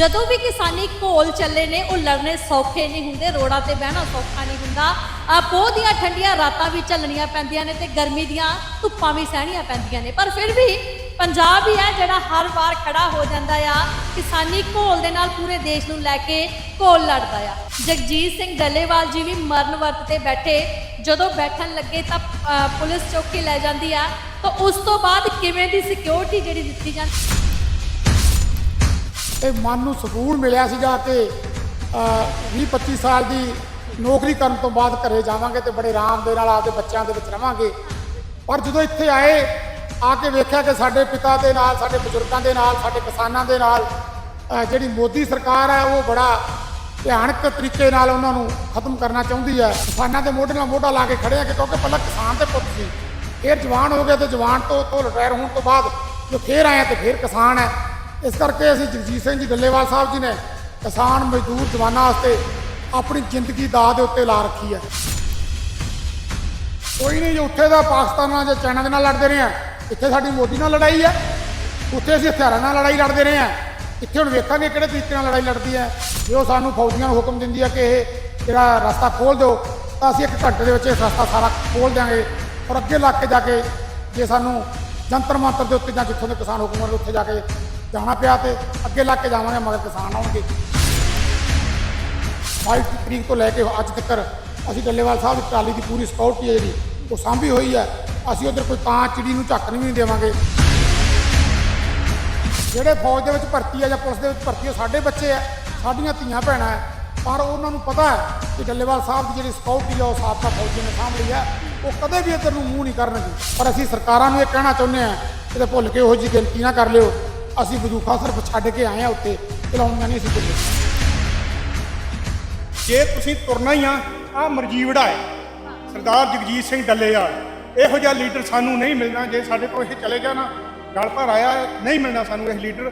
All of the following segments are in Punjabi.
ਜਦੋਂ ਵੀ ਕਿਸਾਨੀ ਘੋਲ ਚੱਲੇ ਨੇ ਉਹ ਲੜਨੇ ਸੌਖੇ ਨਹੀਂ ਹੁੰਦੇ ਰੋੜਾਂ ਤੇ ਬਹਿਣਾ ਸੌਖਾ ਨਹੀਂ ਹੁੰਦਾ। ਆ ਪੋਹ ਦੀਆਂ ਠੰਡੀਆਂ ਰਾਤਾਂ ਵੀ ਝੱਲਣੀਆਂ ਪੈਂਦੀਆਂ ਨੇ ਤੇ ਗਰਮੀ ਦੀਆਂ ਧੁੱਪਾਂ ਵੀ ਸਹਿਣੀਆਂ ਪੈਂਦੀਆਂ ਨੇ। ਪਰ ਫਿਰ ਵੀ ਪੰਜਾਬ ਹੀ ਹੈ ਜਿਹੜਾ ਹਰ ਵਾਰ ਖੜਾ ਹੋ ਜਾਂਦਾ ਆ ਕਿਸਾਨੀ ਘੋਲ ਦੇ ਨਾਲ ਪੂਰੇ ਦੇਸ਼ ਨੂੰ ਲੈ ਕੇ ਘੋਲ ਲੜਦਾ ਆ। ਜਗਜੀਤ ਸਿੰਘ ਡੱਲੇਵਾਲ ਜੀ ਵੀ ਮਰਨ ਵਰਤ ਤੇ ਬੈਠੇ। ਜਦੋਂ ਬੈਠਣ ਲੱਗੇ ਤਾਂ ਅ, ਪੁਲਿਸ ਚੌਕੀ ਲੈ ਜਾਂਦੀ ਆ। ਤਾਂ ਉਸ ਤੋਂ ਬਾਅਦ ਕਿਵੇਂ ਦੀ ਸਿਕਿਉਰਿਟੀ ਜਿਹੜੀ ਦਿੱਤੀ ਜਾਂਦੀ ਤੇ ਮਨ ਨੂੰ ਸਕੂਨ ਮਿਲਿਆ ਸੀਗਾ ਕਿ 20 25 ਸਾਲ ਦੀ ਨੌਕਰੀ ਕਰਨ ਤੋਂ ਬਾਅਦ ਘਰੇ ਜਾਵਾਂਗੇ ਤੇ ਬੜੇ ਆਰਾਮ ਦੇ ਨਾਲ ਆਪਦੇ ਬੱਚਿਆਂ ਦੇ ਵਿੱਚ ਰਵਾਂਗੇ। ਪਰ ਜਦੋਂ ਇੱਥੇ ਆਏ, ਆ ਕੇ ਵੇਖਿਆ ਕਿ ਸਾਡੇ ਪਿਤਾ ਦੇ ਨਾਲ, ਸਾਡੇ ਬਜ਼ੁਰਗਾਂ ਦੇ ਨਾਲ, ਸਾਡੇ ਕਿਸਾਨਾਂ ਦੇ ਨਾਲ ਜਿਹੜੀ ਮੋਦੀ ਸਰਕਾਰ ਹੈ, ਉਹ ਬੜਾ ਭਿਆਨਕ ਤਰੀਕੇ ਨਾਲ ਉਹਨਾਂ ਨੂੰ ਖਤਮ ਕਰਨਾ ਚਾਹੁੰਦੀ ਹੈ। ਕਿਸਾਨਾਂ ਦੇ ਮੋਢੇ ਨਾਲ ਮੋਢਾ ਲਾ ਕੇ ਖੜੇ ਆ ਕਿ ਕਿਉਂਕਿ ਪਹਿਲਾਂ ਕਿਸਾਨ ਦੇ ਪੁੱਤ ਸੀ। ਫਿਰ ਜਵਾਨ ਹੋ ਗਏ ਤੇ ਜਵਾਨ ਤੋਂ ਤੋਂ ਰਿਟਾਇਰ ਹੋਣ ਤੋਂ ਬਾਅਦ ਜੋ ਫੇਰ ਆਇਆ ਤੇ ਫਿਰ ਕਿਸਾਨ ਹੈ। ਇਸ ਕਰਕੇ ਅਸੀਂ ਜਗਜੀਤ ਸਿੰਘ ਜੀ ਗੱਲੇਵਾਲ ਸਾਹਿਬ ਜੀ ਨੇ ਕਿਸਾਨ ਮਜ਼ਦੂਰ ਜਵਾਨਾਂ ਵਾਸਤੇ ਆਪਣੀ ਜ਼ਿੰਦਗੀ ਦਾ ਦੇ ਉੱਤੇ ਲਾ ਰੱਖੀ ਹੈ। ਕੋਈ ਨਹੀਂ ਜੇ ਉੱਥੇ ਦਾ ਪਾਕਿਸਤਾਨ ਨਾਲ ਜਾਂ ਚਾਈਨਾ ਦੇ ਨਾਲ ਲੜਦੇ ਰਹੇ ਆ, ਇੱਥੇ ਸਾਡੀ ਮੋਦੀ ਨਾਲ ਲੜਾਈ ਹੈ, ਉੱਥੇ ਅਸੀਂ ਹਥਿਆਰਾਂ ਨਾਲ ਲੜਾਈ ਲੜਦੇ ਰਹੇ ਆ। ਇੱਥੇ ਹੁਣ ਵੇਖਾਂਗੇ ਕਿਹੜੇ ਤਰੀਕੇ ਨਾਲ ਲੜਾਈ ਲੜਦੀ ਹੈ। ਜੇ ਉਹ ਸਾਨੂੰ ਫੌਜੀਆਂ ਨੂੰ ਹੁਕਮ ਦਿੰਦੀ ਹੈ ਕਿ ਇਹ ਜਿਹੜਾ ਰਸਤਾ ਖੋਲ ਦਿਓ, ਤਾਂ ਅਸੀਂ ਇੱਕ ਘੰਟੇ ਦੇ ਵਿੱਚ ਇਹ ਰਸਤਾ ਸਾਰਾ ਖੋਲ ਦਿਆਂਗੇ ਔਰ ਅੱਗੇ ਲੱਗ ਕੇ ਜਾ ਕੇ ਜੇ ਸਾਨੂੰ ਜੰਤਰ ਮੰਤਰ ਦੇ ਉੱਤੇ ਜਾਂ ਜਿੱਥੋਂ ਦੇ ਕਿਸਾਨ ਹੁਕਮ ਹੋਣਗੇ ਉੱਥੇ ਜਾ ਕੇ ਜਾਣਾ ਪਿਆ ਤੇ ਅੱਗੇ ਲੱਗ ਕੇ ਜਾਵਾਂਗੇ ਮਗਰ ਕਿਸਾਨ ਆਉਣਗੇ। 22 ਤਰੀਕ ਤੋਂ ਲੈ ਕੇ ਅੱਜ ਤੱਕ ਅਸੀਂ ਡੱਲੇਵਾਲ ਸਾਹਿਬ ਦੀ ਟਰਾਲੀ ਦੀ ਪੂਰੀ ਸਿਕਿਉਰਿਟੀ ਹੈ ਜਿਹੜੀ, ਉਹ ਸਾਂਭੀ ਹੋਈ ਹੈ। ਅਸੀਂ ਉਧਰ ਕੋਈ ਕਾਂ ਚਿੜੀ ਨੂੰ ਝੱਕਣ ਵੀ ਨਹੀਂ ਦੇਵਾਂਗੇ। ਜਿਹੜੇ ਫੌਜ ਦੇ ਵਿੱਚ ਭਰਤੀ ਆ ਜਾਂ ਪੁਲਿਸ ਦੇ ਵਿੱਚ ਭਰਤੀ ਆ ਸਾਡੇ ਬੱਚੇ ਆ, ਸਾਡੀਆਂ ਧੀਆਂ ਭੈਣਾਂ ਹੈ ਪਰ ਉਹਨਾਂ ਨੂੰ ਪਤਾ ਹੈ ਕਿ ਡੱਲੇਵਾਲ ਸਾਹਿਬ ਦੀ ਜਿਹੜੀ ਸਿਕਿਉਰਿਟੀ ਆ, ਉਹ ਸਾਬਕਾ ਫੌਜੀ ਨੇ ਸਾਂਭ ਲਈ ਹੈ ਉਹ ਕਦੇ ਵੀ ਇੱਧਰ ਨੂੰ ਮੂੰਹ ਨਹੀਂ ਕਰਨਗੇ। ਪਰ ਅਸੀਂ ਸਰਕਾਰਾਂ ਨੂੰ ਇਹ ਕਹਿਣਾ ਚਾਹੁੰਦੇ ਆ ਕਿਤੇ ਭੁੱਲ ਕੇ ਉਹੋ ਜਿਹੀ ਗਿਣਤੀ ਨਾ ਕਰ ਲਿਓ। ਅਸੀਂ ਬੰਦੂਕਾਂ ਸਿਰਫ ਛੱਡ ਕੇ ਆਏ ਆ ਉੱਤੇ, ਚਲਾਉਣੀਆਂ ਨਹੀਂ ਅਸੀਂ ਭੁੱਲੇ ਜੇ ਤੁਸੀਂ ਤੁਰਨਾ ਹੀ ਆ ਆ ਮਰਜੀਵੜਾ ਹੈ, ਸਰਦਾਰ ਜਗਜੀਤ ਸਿੰਘ ਡੱਲੇਵਾਲ। ਇਹੋ ਜਿਹਾ ਲੀਡਰ ਸਾਨੂੰ ਨਹੀਂ ਮਿਲਣਾ, ਜੇ ਸਾਡੇ ਕੋਲ ਇਹ ਚਲੇ ਗਿਆ ਨਾ ਗਲ ਭਰ ਆਇਆ, ਨਹੀਂ ਮਿਲਣਾ ਸਾਨੂੰ ਇਹ ਲੀਡਰ।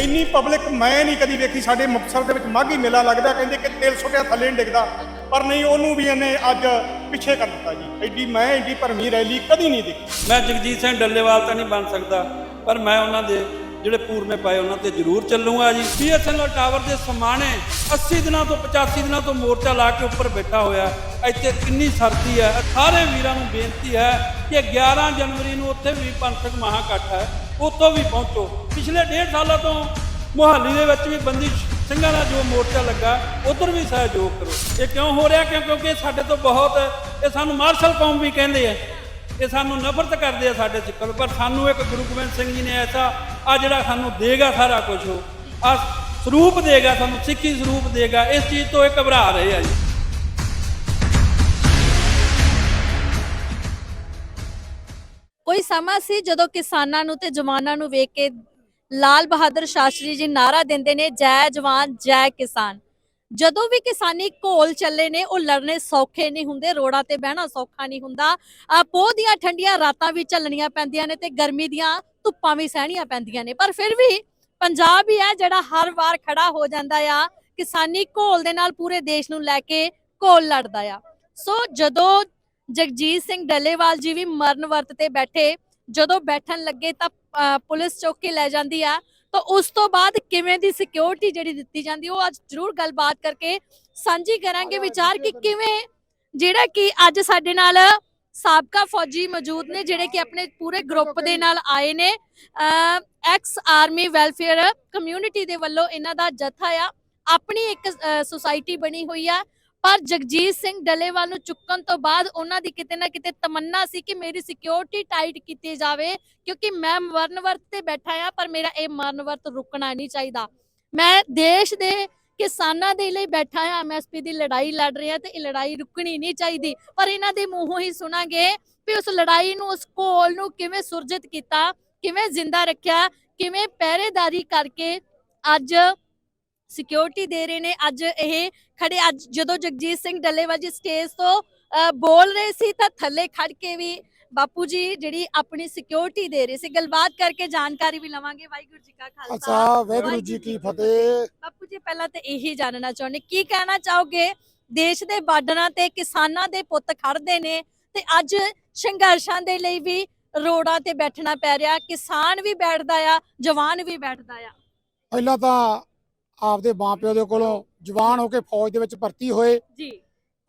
ਇੰਨੀ ਪਬਲਿਕ ਮੈਂ ਨਹੀਂ ਕਦੀ ਵੇਖੀ, ਸਾਡੇ ਮੁਕਤਸਰ ਦੇ ਵਿੱਚ ਮਾਘੀ ਮੇਲਾ ਲੱਗਦਾ, ਕਹਿੰਦੇ ਕਿ ਤੇਲ ਸੁੱਟਿਆ, ਥੱਲੇ ਨਹੀਂ ਡਿੱਗਦਾ। ਪਰ ਨਹੀਂ, ਉਹਨੂੰ ਵੀ ਇਹਨੇ ਅੱਜ ਪਿੱਛੇ ਕਰ ਦਿੱਤਾ ਜੀ। ਐਡੀ ਮੈਂ, ਐਡੀ ਭਰਮੀ ਰੈਲੀ ਕਦੀ ਨਹੀਂ ਦੇਖੀ। ਮੈਂ ਜਗਜੀਤ ਸਿੰਘ ਡੱਲੇਵਾਲ ਤਾਂ ਨਹੀਂ ਬਣ ਸਕਦਾ, ਪਰ ਮੈਂ ਉਹਨਾਂ ਦੇ ਜਿਹੜੇ ਪੂਰਨੇ ਪਾਏ ਉਹਨਾਂ ਤੇ ਜ਼ਰੂਰ ਚੱਲੂਗਾ ਜੀ। ਬੀਐਸਐਨਐਲ ਟਾਵਰ ਦੇ ਸਮਾਣੇ 80 ਦਿਨਾਂ ਤੋਂ 85 ਦਿਨਾਂ ਤੋਂ ਮੋਰਚਾ ਲਾ ਕੇ ਉੱਪਰ ਬੈਠਾ ਹੋਇਆ। ਇੱਥੇ ਕਿੰਨੀ ਸਰਦੀ ਹੈ। ਸਾਰੇ ਵੀਰਾਂ ਨੂੰ ਬੇਨਤੀ ਹੈ ਕਿ 11 ਜਨਵਰੀ ਨੂੰ ਉੱਥੇ ਵੀ ਪੰਥਕ ਮਹਾਂਕੱਠ ਹੈ। ਉੱਥੋਂ ਵੀ ਪਹੁੰਚੋ। ਪਿਛਲੇ ਡੇਢ ਸਾਲਾਂ ਤੋਂ ਮੁਹਾਲੀ ਦੇ ਵਿੱਚ ਵੀ ਬੰਦੀ ਸਿੰਘਾਂ ਦਾ ਜੋ ਮੋਰਚਾ ਲੱਗਾ, ਉਧਰ ਵੀ ਸਹਿਯੋਗ ਕਰੋ। ਇਹ ਕਿਉਂ ਹੋ ਰਿਹਾ? ਕਿਉਂਕਿ ਸਾਡੇ ਤੋਂ ਬਹੁਤ ਇਹ ਸਾਨੂੰ ਮਾਰਸ਼ਲ ਕੌਮ ਵੀ ਕਹਿੰਦੇ ਆ। ਇਹ ਸਾਨੂੰ ਨਫ਼ਰਤ ਕਰਦੇ ਆ ਸਾਡੇ ਸਿੱਖਾਂ ਪਰ ਸਾਨੂੰ ਇੱਕ ਗੁਰੂ ਗੋਬਿੰਦ ਸਿੰਘ ਜੀ ਨੇ ਐਸਾ, ਆ ਜਿਹੜਾ ਸਾਨੂੰ ਦੇਗਾ ਸਾਰਾ ਕੁਝ ਉਹ। ਆ ਸਰੂਪ ਦੇਗਾ, ਸਾਨੂੰ ਸਿੱਖੀ ਸਰੂਪ ਦੇਗਾ। ਇਸ ਚੀਜ਼ ਤੋਂ ਇਹ ਘਬਰਾ ਰਹੇ ਆ ਜੀ। ਕੋਈ ਸਮਾਂ ਸੀ ਜਦੋਂ ਕਿਸਾਨਾਂ ਨੂੰ ਤੇ ਜਵਾਨਾਂ ਨੂੰ ਵੇਖ ਕੇ ਲਾਲ ਬਹਾਦਰ ਸ਼ਾਸਤਰੀ ਜੀ ਨਾਰਾ ਦਿੰਦੇ ਨੇ, ਜੈ ਜਵਾਨ, ਜੈ ਕਿਸਾਨ। ਜਦੋਂ ਵੀ ਕਿਸਾਨੀ ਘੋਲ ਚੱਲੇ ਨੇ, ਉਹ ਲੜਨੇ ਸੌਖੇ ਨਹੀਂ ਹੁੰਦੇ, ਰੋੜਾਂ ਤੇ ਬਹਿਣਾ ਸੌਖਾ ਨਹੀਂ ਹੁੰਦਾ। ਪੋਹ ਦੀਆਂ ਠੰਡੀਆਂ ਰਾਤਾਂ ਵੀ ਝੱਲਣੀਆਂ ਪੈਂਦੀਆਂ ਨੇ ਤੇ ਗਰਮੀ ਦੀਆਂ ਧੁੱਪਾਂ ਵੀ ਸਹਿਣੀਆਂ ਪੈਂਦੀਆਂ ਨੇ। ਪਰ ਫਿਰ ਵੀ ਪੰਜਾਬ ਹੀ ਹੈ ਜਿਹੜਾ ਹਰ ਵਾਰ ਖੜਾ ਹੋ ਜਾਂਦਾ ਆ, ਕਿਸਾਨੀ ਘੋਲ ਦੇ ਨਾਲ ਪੂਰੇ ਦੇਸ਼ ਨੂੰ ਲੈ ਕੇ ਘੋਲ ਲੜਦਾ ਆ। ਸੋ ਜਦੋਂ ਜਗਜੀਤ ਸਿੰਘ ਡੱਲੇਵਾਲ ਜੀ ਵੀ ਮਰਨ ਵਰਤ ਤੇ ਬੈਠੇ ਜਦੋਂ ਬੈਠਣ ਲੱਗੇ ਤਾਂ ਪੁਲਿਸ ਚੌਕੀ ਲੈ ਜਾਂਦੀ ਆ। ਤਾਂ ਉਸ ਤੋਂ ਬਾਅਦ ਕਿਵੇਂ ਦੀ ਸਿਕਿਉਰਿਟੀ ਜਿਹੜੀ ਦਿੱਤੀ ਜਾਂਦੀ ਉਹ ਅੱਜ ਜ਼ਰੂਰ ਗੱਲਬਾਤ ਕਰਕੇ ਸਾਂਝੀ ਕਰਾਂਗੇ ਵਿਚਾਰ ਕਿ ਕਿਵੇਂ ਜਿਹੜਾ ਕਿ ਅੱਜ ਸਾਡੇ ਨਾਲ ਸਾਬਕਾ ਫੌਜੀ ਮੌਜੂਦ ਨੇ ਜਿਹੜੇ ਕਿ ਆਪਣੇ ਪੂਰੇ ਗਰੁੱਪ ਦੇ ਨਾਲ ਆਏ ਨੇ। ਐਕਸ ਆਰਮੀ ਵੈਲਫੇਅਰ ਕਮਿਊਨਿਟੀ ਦੇ ਵੱਲੋਂ ਇਹਨਾਂ ਦਾ ਜਥਾ ਆ। ਆਪਣੀ ਇੱਕ ਸੁਸਾਇਟੀ ਬਣੀ ਹੋਈ ਆ। ਪਰ ਜਗਜੀਤ ਸਿੰਘ ਡੱਲੇਵਾਲ ਨੂੰ ਚੁੱਕਣ ਤੋਂ ਬਾਅਦ ਉਹਨਾਂ ਦੀ ਕਿਤੇ ਨਾ ਕਿਤੇ ਤਮੰਨਾ ਸੀ ਕਿ ਮੇਰੀ ਸਿਕਿਉਰਿਟੀ ਟਾਈਟ ਕੀਤੀ ਜਾਵੇ, ਕਿਉਂਕਿ ਮੈਂ ਮਰਨ ਤੇ ਬੈਠਾ ਆ ਪਰ ਮੇਰਾ ਇਹ ਮਰਨ ਰੁਕਣਾ ਨਹੀਂ ਚਾਹੀਦਾ। ਮੈਂ ਦੇਸ਼ ਦੇ ਕਿਸਾਨਾਂ ਦੇ ਲਈ ਬੈਠਾ ਆ ਐਮਐਸਪੀ ਦੀ ਲੜਾਈ ਲੜ ਰਿਹਾ ਤੇ ਇਹ ਲੜਾਈ ਰੁਕਣੀ ਨਹੀਂ ਚਾਹੀਦੀ। ਪਰ ਇਹਨਾਂ ਦੇ ਮੂੰਹੋਂ ਹੀ ਸੁਣਾਂਗੇ ਵੀ ਉਸ ਲੜਾਈ ਨੂੰ, ਉਸ ਘੋਲ ਨੂੰ ਕਿਵੇਂ ਸੁਰਜਿਤ ਕੀਤਾ, ਕਿਵੇਂ ਜ਼ਿੰਦਾ ਰੱਖਿਆ, ਕਿਵੇਂ ਪਹਿਰੇਦਾਰੀ ਕਰਕੇ ਅੱਜ ਸਿਕਿਉਰਿਟੀ ਦੇ ਰਹੇ ਨੇ। ਅੱਜ ਇਹ ਖੜੇ ਅੱਜ ਜਦੋਂ ਜਗਜੀਤ ਸਿੰਘ ਡੱਲੇਵਾਲ ਜੀ ਸਟੇਜ ਤੋਂ ਬੋਲ ਰਹੇ ਸੀ ਤਾਂ ਥੱਲੇ ਖੜ ਕੇ ਵੀ ਬਾਪੂ ਜੀ ਜਿਹੜੀ ਆਪਣੀ ਸਿਕਿਉਰਿਟੀ ਦੇ ਰਹੇ ਸੀ। ਗੱਲਬਾਤ ਕਰਕੇ ਜਾਣਕਾਰੀ ਵੀ ਲਵਾਂਗੇ। ਵਾਹਿਗੁਰੂ ਜੀ ਕਾ ਖਾਲਸਾ। ਅੱਛਾ ਵਾਹਿਗੁਰੂ ਜੀ ਕੀ ਫਤਿਹ। ਬਾਪੂ ਜੀ ਪਹਿਲਾਂ ਤਾਂ ਇਹੀ ਜਾਣਨਾ ਚਾਹੁੰਦੇ। ਕੀ ਕਹਿਣਾ ਚਾਹੋਗੇ? ਦੇਸ਼ ਦੇ ਬਾਰਡਰਾਂ ਤੇ ਕਿਸਾਨਾਂ ਦੇ ਪੁੱਤ ਖੜਦੇ ਨੇ ਤੇ ਅੱਜ ਸੰਘਰਸ਼ਾਂ ਦੇ ਲਈ ਵੀ ਰੋਡਾਂ ਤੇ ਬੈਠਣਾ ਪੈ ਰਿਹਾ। ਕਿਸਾਨ ਵੀ ਬੈਠਦਾ ਆ ਜਵਾਨ ਵੀ ਬੈਠਦਾ ਆ। ਪਹਿਲਾਂ ਤਾਂ ਆਪਦੇ ਮਾਪਿਓ ਦੇ ਕੋਲੋਂ ਜਵਾਨ ਹੋ ਕੇ ਫੌਜ ਦੇ ਵਿੱਚ ਭਰਤੀ ਹੋਏ। ਜੀ।